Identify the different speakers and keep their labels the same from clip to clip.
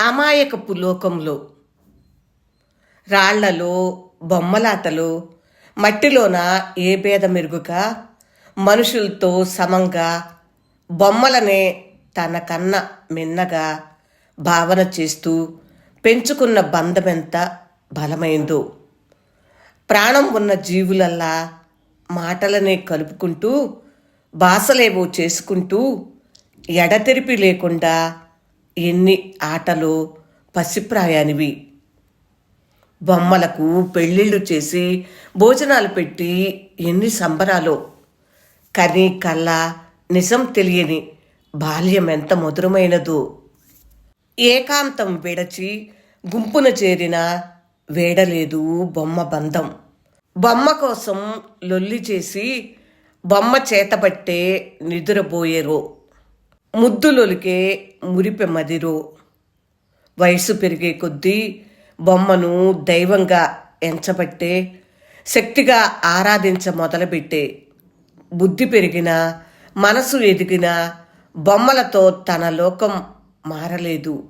Speaker 1: అమాయకపు లోకంలో రాళ్ళలో బొమ్మలాటలో మట్టిలోన ఏ భేద మెరుగుగా మనుషులతో సమంగా బొమ్మలనే తన కన్న మిన్నగా భావన చేస్తూ పెంచుకున్న బంధమెంత బలమైందో. ప్రాణం ఉన్న జీవులల్లా మాటలనే కలుపుకుంటూ భాషలేవో చేసుకుంటూ ఎడతెరిపి లేకుండా ఎన్ని ఆటలు పసిప్రాయానివి. బొమ్మలకు పెళ్ళిళ్ళు చేసి భోజనాలు పెట్టి ఎన్ని సంబరాలో. కని కళ్ళ నిజం తెలియని బాల్యం ఎంత మధురమైనదో. ఏకాంతం విడచి గుంపున చేరిన వేడలేదు బొమ్మ బంధం. బొమ్మ కోసం లొల్లి చేసి బొమ్మ చేతబట్టే నిద్రపోయేరో. ముద్దులొలికే మురిపె మదిరో. వయసు పెరిగే కొద్దీ బొమ్మను దైవంగా ఎంచబట్టే శక్తిగా ఆరాధించ మొదలుపెట్టే. బుద్ధి పెరిగిన మనసు ఎదిగిన బొమ్మలతో తన లోకం మారలేదు.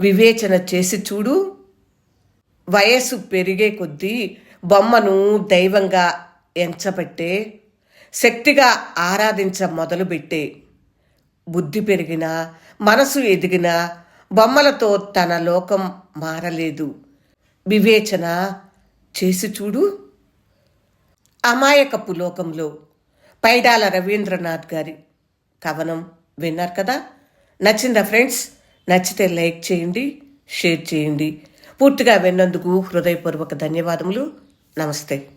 Speaker 1: వివేచన చేసి చూడు. వయస్సు పెరిగే కొద్దీ బొమ్మను దైవంగా ఎంచబట్టే శక్తిగా ఆరాధించ మొదలుపెట్టే. బుద్ధి పెరిగినా మనసు ఎదిగినా బొమ్మలతో తన లోకం మారలేదు. వివేచన చేసి చూడు. అమాయకపు లోకంలో పైడాల రవీంద్రనాథ్ గారి కవనం విన్నారు కదా? నచ్చిందా ఫ్రెండ్స్? నచ్చితే లైక్ చేయండి షేర్ చేయండి. పూర్తిగా విన్నందుకు హృదయపూర్వక ధన్యవాదములు. నమస్తే.